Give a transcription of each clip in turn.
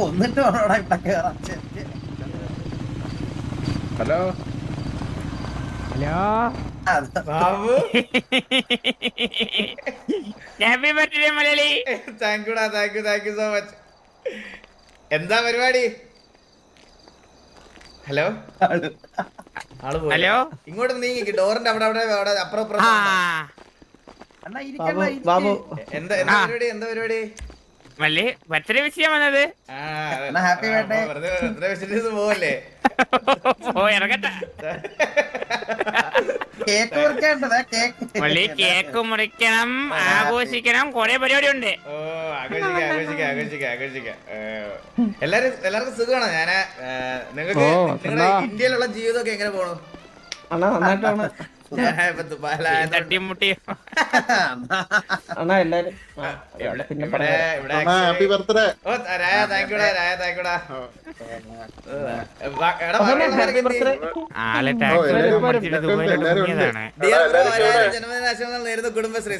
കൊന്നിട്ട് വേണോടാ ഇവിടെ കേറാൻ. Hello? Hello? Babu? Happy birthday Malayali. Thank യുടാ thank you thank you so much എന്താ പരിപാടി? ഹലോ? ആൾ. ആൾ പോയി. ഹലോ? ഇങ്ങോട്ട് നീങ്ങി ഡോറിന്റെ അവിടെ അവിടെ അവിടെ അപ്പുറം അപ്പുറം ആ. അണ്ണാ ഇരിക്കണ്ണാ, ബാബു എന്താ എന്താ പരിപാടി? എന്താ പരിപാടി? മല്ലി ബർത്ത്ഡേ വിഷ് ചെയ്യാൻ വന്നത്. വെറുതെ പോവല്ലേ? ഓ ഇറങ്ങട്ടെ. കേക്ക് മുറിക്കേണ്ടത് കേക്ക്. മല്ലി കേക്ക് മുറിക്കണം ആഘോഷിക്കണം. കൊറേ പരിപാടി ഉണ്ട് ഓ ആഘോഷിക്കാം ആഘോഷിക്കാം ആഘോഷിക്കാം ആഘോഷിക്കാം. എല്ലാരും എല്ലാവർക്കും സുഖമാണോ? ഞാൻ നിങ്ങൾക്ക് നിങ്ങളുടെ ഇന്ത്യയിലുള്ള ജീവിതമൊക്കെ എങ്ങനെ പോണു? അണ്ണാ നന്നായിട്ടാണ്. അണ്ണാ എല്ലാരും. പിന്നെ ഹാപ്പി ബർത്ത്ഡേ കുടുംബശ്രീ.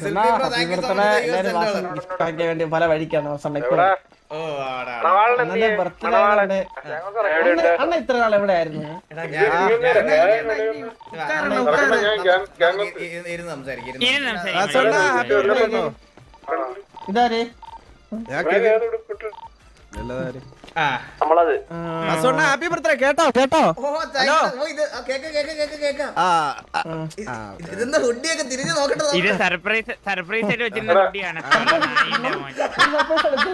പല വഴിക്കാണ്. അണ്ണ ഇത്ര നാൾ എവിടെ ആയിരുന്നു എടാ, ഇതാര് ആ. ഹാപ്പി ബർത്ത്ഡേ കേട്ടോ കേട്ടോ. ഇതെന്താ ഹുഡിയൊക്കെ തിരിഞ്ഞു നോക്കട്ടെ ഇത് സർപ്രൈസ് സർപ്രൈസ് ആയിട്ട് വെച്ചിരുന്ന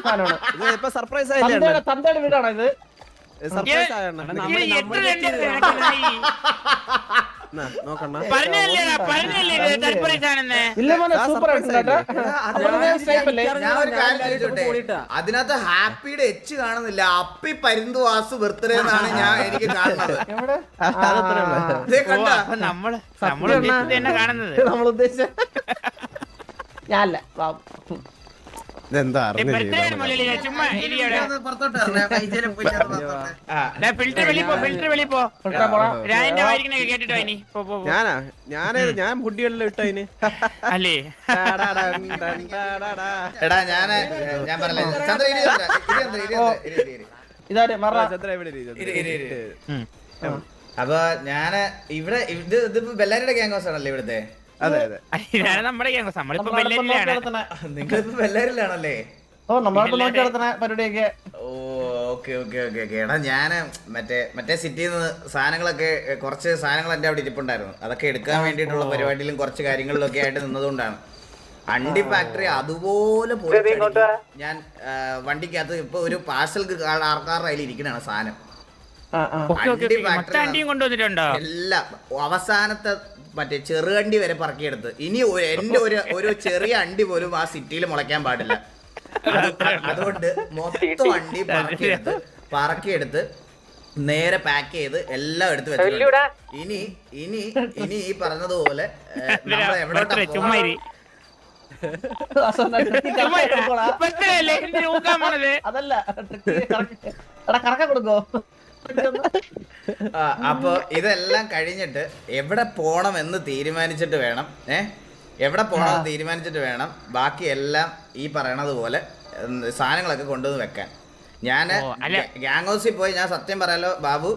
സാധനമാണ്. ഇപ്പൊ സർപ്രൈസ് ആയില്ലേ തന്തയുടെ വീടാണോ ഇത്? സർപ്രൈസ് ആയണ്ണ അതിനകത്ത് ഹാപ്പിയുടെ എച്ച് കാണുന്നില്ല. അപ്പി പരിന്തു വാസു ബർത്ത്ഡേ എന്നാണ് ഞാൻ എനിക്ക് കാണുന്നത്. നമ്മൾ നമ്മൾ ഉദ്ദേശിച്ചത് തന്നെ കാണുന്നത്. നമ്മൾ ഉദ്ദേശിച്ച ഞാനല്ല. ഇതെന്താ ഞാൻ പുറത്തോട്ട്. ഫിൽറ്റർ വെളി പോ ഫിൽറ്റർ വെളി പോ. ഫിൽറ്റർ പോടാ. രാജന്റെ വായിരിക്കണ കേട്ടിട്ടോ ഇനി? പോ പോ പോ. ഞാനാ? ഞാനേ ഞാൻ മുടികളിൽ ഇട്ടതിന് അല്ലേ? എടാ ഞാൻ ഞാൻ ചന്ദ്ര. ഇതാര്? മറ. ചന്ദ്ര എവിടെ ഇരി. ഉം. അപ്പൊ ഞാൻ ഇവിടെ ഇത് ഇതിപ്പോ ബെല്ലാരിയുടെ ക്യാങ്കോസ് ആണല്ലേ ഇവിടുത്തെ? അതെ അതെ. ഇതാണ് നമ്മുടെ ഗ്യാങ് നമ്മളിപ്പോ ബെല്ലരിലാണ് നിങ്ങളിപ്പോ ബെല്ലാരിലാണല്ലേ ഓ നമ്മളിപ്പോ നോക്കി നടത്തണ പരിപാടിയൊക്കെ. ഓ ഓക്കെ ഓക്കെ ഓക്കെ ഓക്കെ. എടാ ഞാൻ മറ്റേ മറ്റേ സിറ്റിയിൽ നിന്ന് സാധനങ്ങളൊക്കെ കുറച്ച് സാധനങ്ങൾ എന്റെ അവിടെ ഇരിപ്പുണ്ടായിരുന്നു. അതൊക്കെ എടുക്കാൻ വേണ്ടിട്ടുള്ള പരിപാടിയിലും കുറച്ച് കാര്യങ്ങളിലൊക്കെ ആയിട്ട് നിന്നതുകൊണ്ടാണ്. അണ്ടി ഫാക്ടറി അതുപോലെ പോയി ഞാൻ വണ്ടിക്കകത്ത് ഇപ്പൊ ഒരു പാർസൽ ആൾക്കാരുടെ അതിൽ ഇരിക്കണാണ് സാധനം. അണ്ടി കൊണ്ടുവന്നിട്ടുണ്ടോ? എല്ലാം. അവസാനത്തെ മറ്റേ ചെറുകണ്ടി വരെ പറക്കിയെടുത്ത്. ഇനി ഒരു- എന്റെ ഒരു ഒരു ചെറിയ അണ്ടി പോലും ആ സിറ്റിയിൽ മുളയ്ക്കാൻ പാടില്ല. അത് അതുകൊണ്ട് മൊത്തം അണ്ടി പറക്കിയെടുത്ത് പറക്കിയെടുത്ത് നേരെ പാക്ക് ചെയ്ത് എല്ലാം എടുത്ത് വെച്ചിട്ടുണ്ട്. ഇനി ഇനി ഇനി ഈ പറഞ്ഞതുപോലെ നമ്മൾ എവിടെ അതല്ല കറക്കി- എടാ കറക്ക കൊടുക്കോ? അപ്പൊ ഇതെല്ലാം കഴിഞ്ഞിട്ട് എവിടെ പോണം എന്ന് തീരുമാനിച്ചിട്ട് വേണം ഏ? എവിടെ പോണം എന്ന് തീരുമാനിച്ചിട്ട് വേണം ബാക്കി എല്ലാം ഈ പറയണത് പോലെ സാധനങ്ങളൊക്കെ കൊണ്ടുവന്ന് വെക്കാൻ. ഞാൻ ഗ്യാങ് ഹൗസിൽ പോയി ഞാൻ സത്യം പറയാലോ ബാബു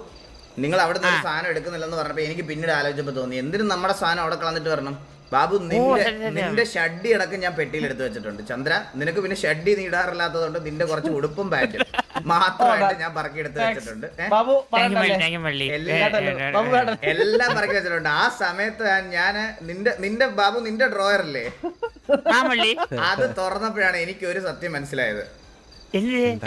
നിങ്ങൾ അവിടെ നിന്ന് ഒരു സാധനം എടുക്കുന്നില്ലെന്ന് പറഞ്ഞപ്പോ എനിക്ക് പിന്നീട് ആലോചിച്ചപ്പോ തോന്നി. എന്തിനും നമ്മുടെ സാധനം അവിടെ കളഞ്ഞിട്ട് വരണം. ബാബു നിന്റെ. നിന്റെ ഷഡ്ഡി അടക്കം ഞാൻ പെട്ടിയിൽ എടുത്തു വെച്ചിട്ടുണ്ട്. ചന്ദ്ര നിനക്ക് പിന്നെ ഷഡ്ഡി നീടാറില്ലാത്തതുകൊണ്ട് നിന്റെ കുറച്ച് ഉടുപ്പും പാറ്റും മാത്രമായിട്ട് ഞാൻ പറക്കി എടുത്ത് വെച്ചിട്ടുണ്ട്. ബാബു എല്ലാം പറക്കി വെച്ചിട്ടുണ്ട്. ആ സമയത്ത് ഞാൻ നിന്റെ നിന്റെ ബാബു നിന്റെ ഡ്രോയർ അല്ലേ ആ മള്ളി അത് തുറന്നപ്പോഴാണ് എനിക്ക് ഒരു സത്യം മനസ്സിലായത്.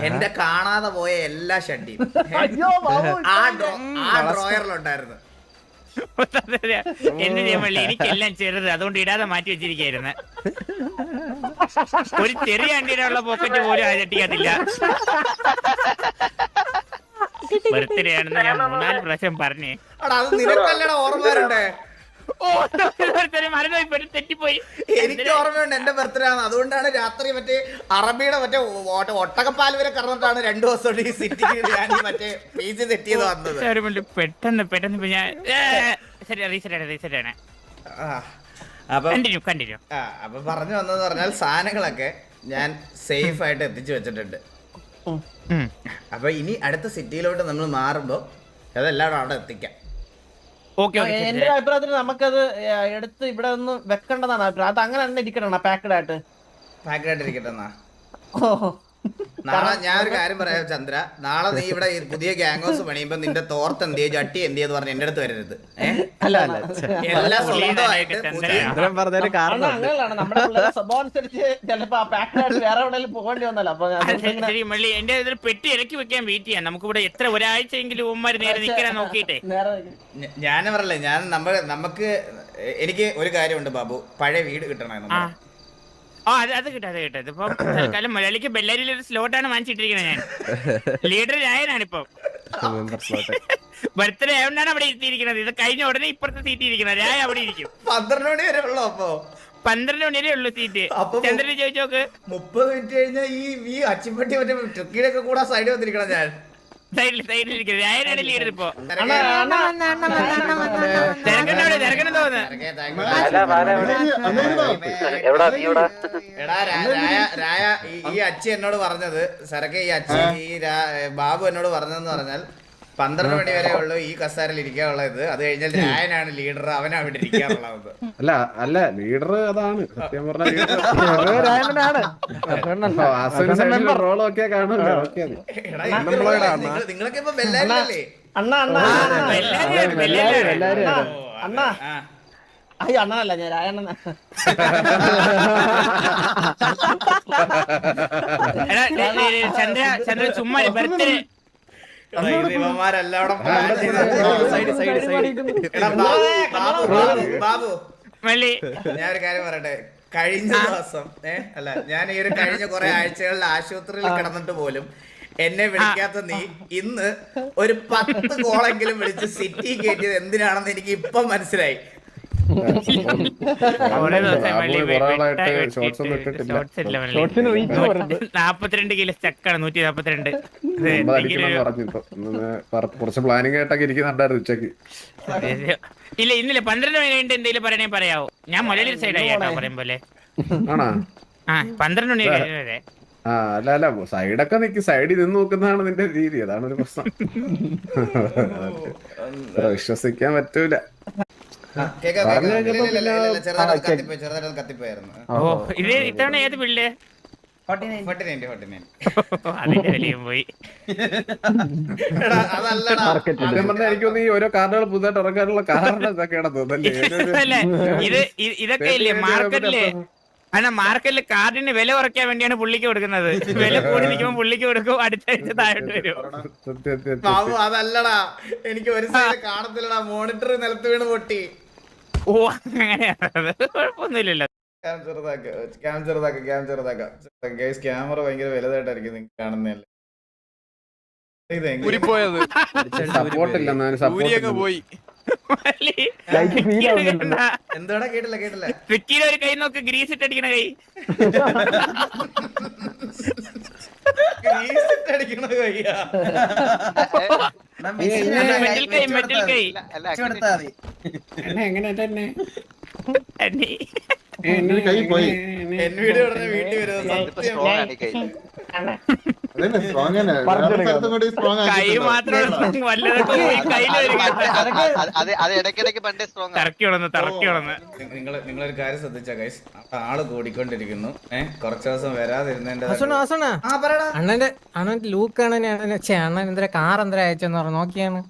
എന്റെ കാണാതെ പോയ എല്ലാ ഷഡ്ഡിയും. അയ്യോ ബാബു ആ ഡ്രോ ആ ഡ്രോയറിലുണ്ടായിരുന്നു. എന്ത് ചെയ്യാൻ മള്ളി എനിക്കെല്ലാം ചെറുത്. അതുകൊണ്ട് ഇടാതെ മാറ്റി വെച്ചിരിക്കായിരുന്നു ഒരു ചെറിയ ഉള്ള പോക്കറ്റ് പോലും അരട്ടിക്കത്തില്ല ബർത്ത്ഡേ ആണെന്ന് ഞാൻ മൂന്നാൽ പ്രാവശ്യം പറഞ്ഞേ. അത് നിനക്കല്ലടാ ഓർമ്മ വരണ്ടേ? എനിക്ക് ഓർമ്മയുണ്ട് എന്റെ ബർത്ത്ഡേ ആണ്. അതുകൊണ്ടാണ് രാത്രി മറ്റേ അറബിയുടെ മറ്റേ ഒട്ടകപ്പാൽ വരെ കറന്നിട്ടാണ് രണ്ടു ദിവസം ഈ സിറ്റി ഞാൻ മറ്റേ പേജ് സെറ്റ് വന്നത്. Sorry പെട്ടെന്ന് പെട്ടെന്ന് ഞാൻ അപ്പം പറഞ്ഞു വന്നതെന്ന് പറഞ്ഞാൽ സാധനങ്ങളൊക്കെ ഞാൻ സേഫ് ആയിട്ട് എത്തിച്ചു വെച്ചിട്ടുണ്ട്. അപ്പൊ ഇനി അടുത്ത സിറ്റിയിലോട്ട് നമ്മൾ മാറുമ്പോ അതെല്ലാം അവിടെ എത്തിക്കാം. എന്റെ. അഭിപ്രായത്തിൽ നമുക്കത് എടുത്ത് ഇവിടെ നിന്ന് വെക്കേണ്ടതാണ് അഭിപ്രായം അത് അങ്ങനെ തന്നെ ഇരിക്കണം പാക്കഡ് ആയിട്ട് പാക്കഡ് എന്നാ ഓ. നാളെ ഞാൻ ഒരു കാര്യം പറയാം ചന്ദ്ര. നാളെ നീ ഇവിടെ ഈ പുതിയ ഗ്യാങ് പണിയുമ്പോ നിന്റെ തോർത്ത് എന്തിയെ ജട്ടി എന്തിയെന്ന് പറഞ്ഞ് എന്റെ അടുത്ത് വരരുത്. അല്ല അല്ല എല്ലാം സ്വന്തമായിട്ട് ചന്ദ്രൻ പറഞ്ഞതിന് കാരണം അങ്ങനെയാണ് നമ്മുടെ പിള്ളേരെ സ്വഭാവം അനുസരിച്ച് ചിലപ്പോ ആ പാക്കഡ് ആയിട്ട് വേറെ എവിടെയെങ്കിലും പോകേണ്ടി വന്നല്ലോ. അപ്പൊ ആ, ശരി, മള്ളി. എന്റെ ഇതിൽ പെട്ടി ഇറക്കി വെക്കാൻ വെയിറ്റ് ചെയ്യാം. നമുക്ക് ഇവിടെ എത്ര ഒരാഴ്ചയെങ്കിലും ഉമ്മാര് നേരെ നിൽക്കാൻ നോക്കിട്ടെ ഞാൻ പറയല്ലേ ഞാൻ നമ്മൾ നമുക്ക് എനിക്ക് ഒരു കാര്യമുണ്ട് ബാബു. പഴയ വീട് കിട്ടണേ ആ അത് അത് കിട്ടും അത് കിട്ടും. ഇതിപ്പം തൽക്കാലം മലയാളിക്ക് ബെല്ലാരിയിൽ ഒരു സ്ലോട്ടാണ് വാങ്ങിച്ചിട്ടിരിക്കുന്നത് ഞാൻ. ലീഡർ രായനാണ് ഇപ്പം മെമ്പർ സ്ലോട്ട് ബർത്ത്ഡേ ആയതുകൊണ്ടാണ് അവിടെ ഇരുത്തിയിരിക്കുന്നത് ഇത് കഴിഞ്ഞ ഉടനെ ഇപ്പുറത്തെ സീറ്റ് ഇരിക്കുന്നത്. രായ അവിടെ ഇരിക്കും. പന്ത്രണ്ട് മണി വരെ ഉള്ളു അപ്പൊ? പന്ത്രണ്ട് മണി വരെ ഉള്ളൂ സീറ്റ് അപ്പൊ ചന്ദ്രന് ചോദിച്ചു നോക്ക്. മുപ്പത് മിനിറ്റ് കഴിഞ്ഞാൽ ഈ ഈ അച്ചിപ്പട്ടി മറ്റേ ചുക്കിയുടെ ഒക്കെ കൂടെ സൈഡിൽ വന്നിരിക്കണം ഞാൻ. സൈഡിൽ രായനാണ് ലീഡർ ഇപ്പൊ തിരക്കണ്ടവിടെ തിരക്കണം തോന്നുന്നു ഈ- അച്ഛൻ എന്നോട് പറഞ്ഞത് സരക്കെ ഈ അച്ഛൻ ഈ ബാബു എന്നോട് പറഞ്ഞതെന്ന് പറഞ്ഞാൽ പന്ത്രണ്ട് മണി വരെ ഉള്ളു ഈ കസാരയിൽ ഇരിക്കാനുള്ളത് അത് കഴിഞ്ഞാൽ രായനാണ് ലീഡർ അവനാ അവിടെ ഇരിക്കാറുള്ളത് അല്ല അല്ല ലീഡർ അതാണ് സത്യം പറഞ്ഞ റോളൊക്കെ കാണുമല്ലോ നിങ്ങളൊക്കെ ഇപ്പൊ അണ്ണാ അണ്ണാ അണ്ണാ. അയ്യോ അണ്ണനല്ല ഞാൻ രായണ്ണ ചന്ദ്ര ചന്ദ്ര ചുമ്മാ ബർത്ത്ഡേ ഒരു കാര്യം പറയട്ടെ. കഴിഞ്ഞ ദിവസം ഏ അല്ല ഞാൻ ഈ ഒരു കഴിഞ്ഞ കുറെ ആഴ്ചകളിൽ ആശുപത്രിയിൽ കിടന്നിട്ട് പോലും എന്നെ വിളിക്കാത്ത നീ ഇന്ന് ഒരു പത്ത് കോളെങ്കിലും വിളിച്ച് സിറ്റി കയറ്റിയത് എന്തിനാണെന്ന് എനിക്ക് ഇപ്പൊ മനസ്സിലായി. നാപ്പത്തിരണ്ട് കിലോ ചക്കാണ് നൂറ്റി നാപ്പത്തിരണ്ട്. കുറച്ച് പ്ലാനിങ് ആയിട്ടൊക്കെ ഇരിക്കുന്നുണ്ടായിരുന്നു ഉച്ചയ്ക്ക് ഇല്ല ഇന്നില്ല. പന്ത്രണ്ട് മണി കഴിഞ്ഞിട്ട് എന്തെങ്കിലും പറയണേ പറയാവോ. ഞാൻ മലയാളി സൈഡ് കേട്ടോ പറയും പോലെ. ആണോ? ആ പന്ത്രണ്ട് മണി കഴിഞ്ഞ വരെ ആ അല്ല അല്ല. സൈഡൊക്കെ നിക്ക്. സൈഡിൽ നിന്ന് നോക്കുന്നതാണ് നിന്റെ രീതി. അതാണ് ഒരു പ്രശ്നം. വിശ്വസിക്കാൻ പറ്റൂല. ഇത്തവണ ഏത് പിള്ളേ 49. Forty ninety forty nine. അതിന്റെ വിലയും പോയി. ഓരോ കാരണങ്ങൾ പുതുതായിട്ട് ഇറക്കാനുള്ള കാരണം ഇതൊക്കെയാണ് തോന്നുന്നല്ലേ? ഏതൊരു- അല്ല? ഇത് ഇ- ഇതൊക്കെ ഇല്ലേ മാർക്കറ്റിൽ അല്ല മാർക്കറ്റിൽ കാർഡിന് വില കുറയ്ക്കാൻ വേണ്ടിയാണ് പുള്ളിക്ക് കൊടുക്കുന്നത്. വില കൂടി നിൽക്കുമ്പോൾ പുള്ളിക്ക് കൊടുക്കും അടുത്ത ആഴ്ച താഴോട്ട് വരും. സത്യം, സത്യം, സത്യം. അതല്ലടാ. എനിക്ക് ഒരു സൈഡ് കാണത്തില്ലടാ. മോണിറ്റർ നിലത്ത് വീണ് പൊട്ടി. ഓ അങ്ങനെയാണ്? അത് കുഴപ്പമൊന്നുമില്ലല്ലോ. ക്യാം ചെറുതാക്ക ക്യാം ചെറുതാക്ക ക്യാം ചെറുതാക്ക. ഗൈസ് ക്യാമറ ഭയങ്കര വലുതായിട്ടായിരിക്കും നിങ്ങൾ കാണുന്നതല്ലേ ഊരിപ്പോയത്. സപ്പോർട്ട് ഇല്ല എന്നാലും സപ്പോർട്ട് ഊരിയൊക്കെ പോയി? എന്തോടാ കേട്ടില്ല കേട്ടില്ല. വിക്കിയുടെ ഒരു കൈ നോക്ക് ഗ്രീസ് ഇട്ടടിക്കണ കൈ. ഗ്രീസ് ഇട്ട് അടിക്കണ കയ്യാ. എടാ, മെസ്സി കൈ പോയി വീട്ടിൽ നിങ്ങൾ നിങ്ങളൊരു കാര്യം ശ്രദ്ധിച്ച ഗൈസ് ആൾ കൂടിക്കൊണ്ടിരിക്കുന്നു. ഏഹ് കുറച്ച് ദിവസം വരാതിരുന്നതിന്റെ അണ്ണന്റെ അണ്ണന്റെ അണ്ണൻ ലൂക്ക് ആണ് അണ്ണൻ എന്തിനാ കാർ എന്തിനാ അയച്ചെന്ന് പറഞ്ഞു. നോക്കിയാണ്.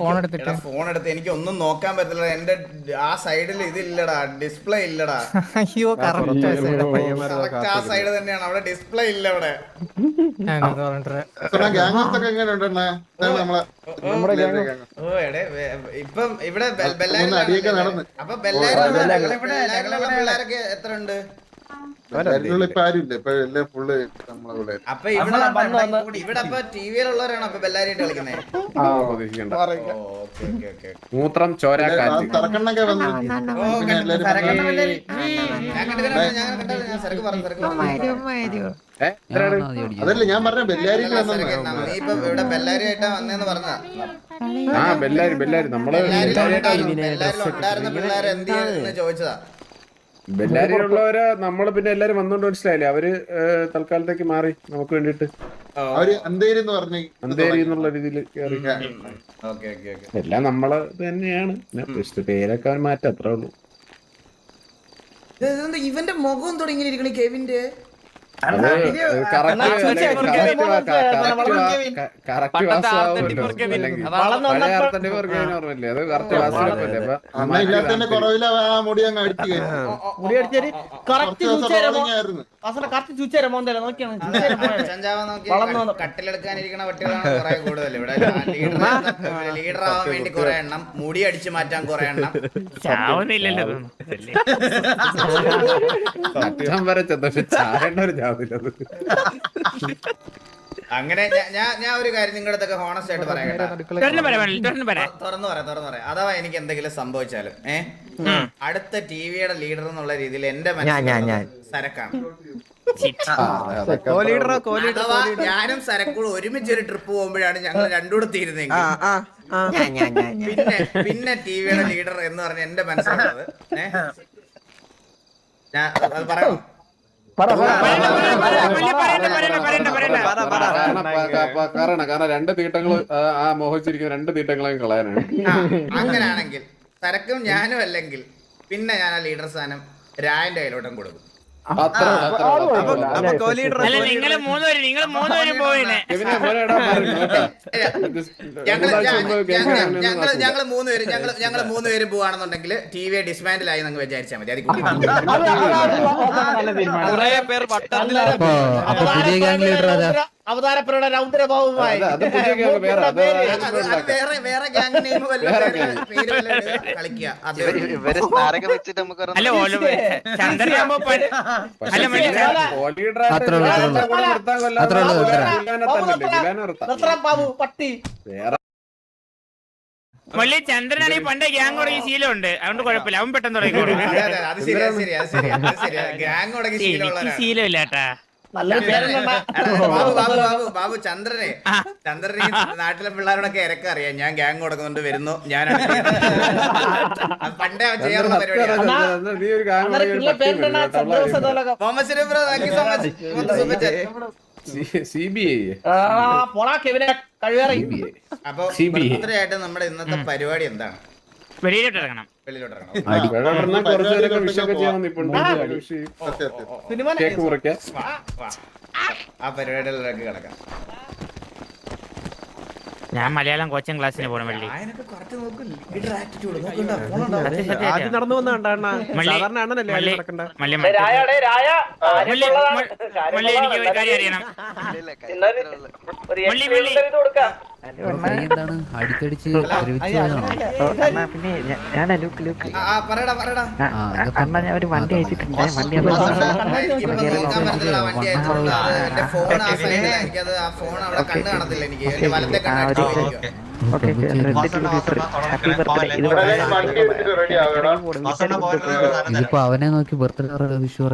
ഫോൺ എടുത്തിട്ട് ഫോൺ എടുത്ത് എനിക്ക് ഒന്നും നോക്കാൻ പറ്റില്ല എന്റെ ആ സൈഡിൽ ഇതില്ലടാ. ഡിസ്പ്ലേ ഇല്ലടാ. അയ്യോ കറക്റ്റ് കറക്റ്റ് ആ സൈഡ് തന്നെയാണ്. അവിടെ ഡിസ്പ്ലേ ഇല്ല അവിടെ. ഗ്യാങ്സ് ഒക്കെ എങ്ങനെ ഉണ്ടെണ്ണേ നമ്മളെ നമ്മുടെ ഗ്യാങ് ഓ എടേ ഇപ്പം ഇവിടെ ബെ- ഒന്ന് നടന്ന്. അപ്പൊ ബെല്ലാരിലുള്ള ഇവിടെ ഞങ്ങളിവിടെ- പിള്ളേരൊക്കെ എത്ര ഉണ്ട് അപ്പൊ ഇവിടെ ഇവിടെ അപ്പൊ ടി വിയിലുള്ളവരാണോ അപ്പൊ ബെല്ലാരിയായിട്ട് കളിക്കുന്നത് മൂത്രം ചോര? അതല്ലേ ഞാൻ പറഞ്ഞ ബെല്ലാരി ഇപ്പൊ ഇവിടെ വന്നേന്ന് പറഞ്ഞാ ആ ബെല്ലാരി ബെല്ലാരി നമ്മൾ ബെല്ലാരി ഉണ്ടായിരുന്ന ചോദിച്ചതാ ബെല്ലാരിയിലുള്ളവരെ നമ്മൾ പിന്നെ എല്ലാരും വന്നോണ്ട് മനസ്സിലായില്ലേ? അവർ തൽക്കാലത്തേക്ക് മാറി. നമുക്ക് വേണ്ടിട്ട് അവർ അന്തേരി എന്ന് പറഞ്ഞു അന്തേരി എന്നുള്ള രീതിയിൽ കയറി ഓക്കെ ഓക്കെ ഓക്കെ. എല്ലാം നമ്മൾ തന്നെയാണ്. just പേരൊക്കെ അവൻ മാറ്റം അത്രേ ഉള്ളൂ. ഇവന്റെ മുഖം തുടങ്ങി ഇരിക്കണ കെവിന്റെ? അത് കറക്റ്റ് പണ്ടത്തെ R34 Kevin. വളർന്ന് വന്നപ്പോൾ- ഓർമ്മയില്ലേ അത് കറക്റ്റ് ഇല്ലാത്തതിന്റെ കുറവിൽ ആ മുടി അങ്ങ് അടിച്ചു മുടി അടിച്ചൊരു കറക്റ്റ് കറക്റ്റ് നോക്കിയാണ്. കട്ടിലെടുക്കാനിരിക്കണ പട്ടികളാണ് കുറെ കൂടുതൽ ഇവിടെ ലീഡർ ആവാൻ വേണ്ടി കുറെ എണ്ണം മുടി അടിച്ചു മാറ്റാൻ കുറെ എണ്ണം ചാവുന്നില്ലല്ലോ അച്ഛൻ വരെ ഒരു ജാതില്ലത് അങ്ങനെ ഞാ- ഞാൻ ഞാൻ ഒരു കാര്യം നിങ്ങളുടെ അടുത്തൊക്കെ ഹോണസ്റ്റ് ആയിട്ട് പറയാം കേട്ടോ. തുറന്നു പറയാം തുറന്നു പറയാം തുറന്നു പറയാം തുറന്നു പറയാം. അഥവാ എനിക്ക് എന്തെങ്കിലും സംഭവിച്ചാലും ഏ? അടുത്ത ടിവിയുടെ ലീഡർ എന്നുള്ള രീതിയിൽ എന്റെ മനസ്സിൽ സരക്കാണ്. അഥവാ ഞാനും സരക്കൂടും ഒരുമിച്ച് ഒരു ട്രിപ്പ് പോകുമ്പോഴാണ് ഞങ്ങൾ രണ്ടുകൂടെ തീരുന്നെങ്കിൽ പിന്നെ പിന്നെ ടിവിയുടെ ലീഡർ എന്ന് പറഞ്ഞ എന്റെ മനസ്സിലുള്ളത് ഏ? ഞാൻ അത് പറയാം കാരണം കാരണം കാരണം രണ്ട് തീട്ടങ്ങൾ ആ, മോഹിച്ചിരിക്കുന്ന രണ്ട് തീട്ടങ്ങളെയും കളയാനാണ് അങ്ങനെയാണെങ്കിൽ അങ്ങനാണെങ്കിൽ തരക്കും ഞാനും അല്ലെങ്കിൽ പിന്നെ ഞാൻ ആ ലീഡർ സ്ഥാനം രായന്റെ കയ്യിലോട്ടും കൊടുക്കും നിങ്ങൾ മൂന്നുപേരും നിങ്ങൾ മൂന്നുപേരും പോയിനെ കെവിനെ മോനെ ഇടാൻ മാറി കേട്ടോ. ഞങ്ങൾ രണ്ടാഴ്ച മുമ്പ് gang ഞങ്ങൾ gang ഒന്നും ഞങ്ങൾ മൂന്ന് പേര് ഞങ്ങൾ ഞങ്ങൾ മൂന്ന് പേര് പോവാണെന്നുണ്ടെങ്കിൽ ടി വി ഡിസ്മാൻഡിൽ ആയി നിങ്ങൾ വിചാരിച്ചാൽ മതി. അത് അവതാരപ്പരുടെ രൗദ്രഭാവമായി പട്ടി. മള്ളി ചന്ദ്രനാണെങ്കിൽ പണ്ട് ഗ്യാങ് തുടങ്ങിയ ശീലമുണ്ട്. അതുകൊണ്ട് കുഴപ്പമില്ല. അവൻ പെട്ടെന്ന് തുടങ്ങിക്കോളും. അത് ബാബു ബാബു ബാബു ബാബു ചന്ദ്രനെ. ചന്ദ്രനെ നാട്ടിലെ പിള്ളേരോടൊക്കെ ഇരക്ക അറിയാം ഞാൻ ഗ്യാങ് കൊടുക്കുന്നുണ്ട് വരുന്നു. ഞാൻ പണ്ടേ ചെയ്യാറുള്ള പരിപാടിയാണ് Muhammad Sharif bro thank you so much C B I കെവിനെ കഴിവേറി അപ്പൊ CBA. നമ്മുടെ ഇന്നത്തെ പരിപാടി എന്താണ്? വെളിയിലോട്ട് ഇറങ്ങണം. ഞാൻ മലയാളം കോച്ചിങ് ക്ലാസ്സിന് പോണം വെള്ളി. ആദ്യം. നടന്നു വന്ന കണ്ടാ സാധാരണ നടക്കണ്ട? എനിക്ക് ഒരു കാര്യം അറിയണം. എന്താണ്? അടിക്കടിച്ച് ആ, ആ, പറയടാ പറയടാ. ഒരു വണ്ടി അയച്ചിട്ടുണ്ട്. വണ്ടി ഇപ്പൊ ഇതിപ്പോ അവനെ നോക്കി ബർത്ത്ഡേ വിഷു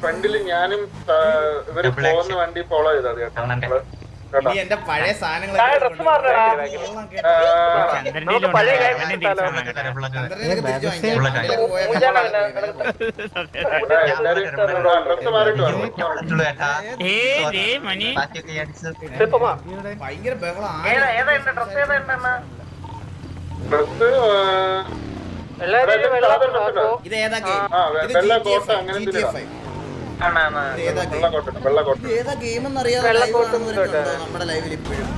ഫ്രണ്ടിൽ ഞാനും ഇവർ പോകുന്ന വണ്ടി ഫോളോ ചെയ്താൽ കേട്ടോ. ഇനി എന്റെ പഴയ മണി. ഭയങ്കര ബഹളം ഇത് ഏതാ ഗെയിം? ഇത് വെള്ള GTA കോട്ട് five, ഏതാ ഗെയിം? എന്നറിയാതെ നമ്മുടെ ലൈവിൽ ഇപ്പോഴും?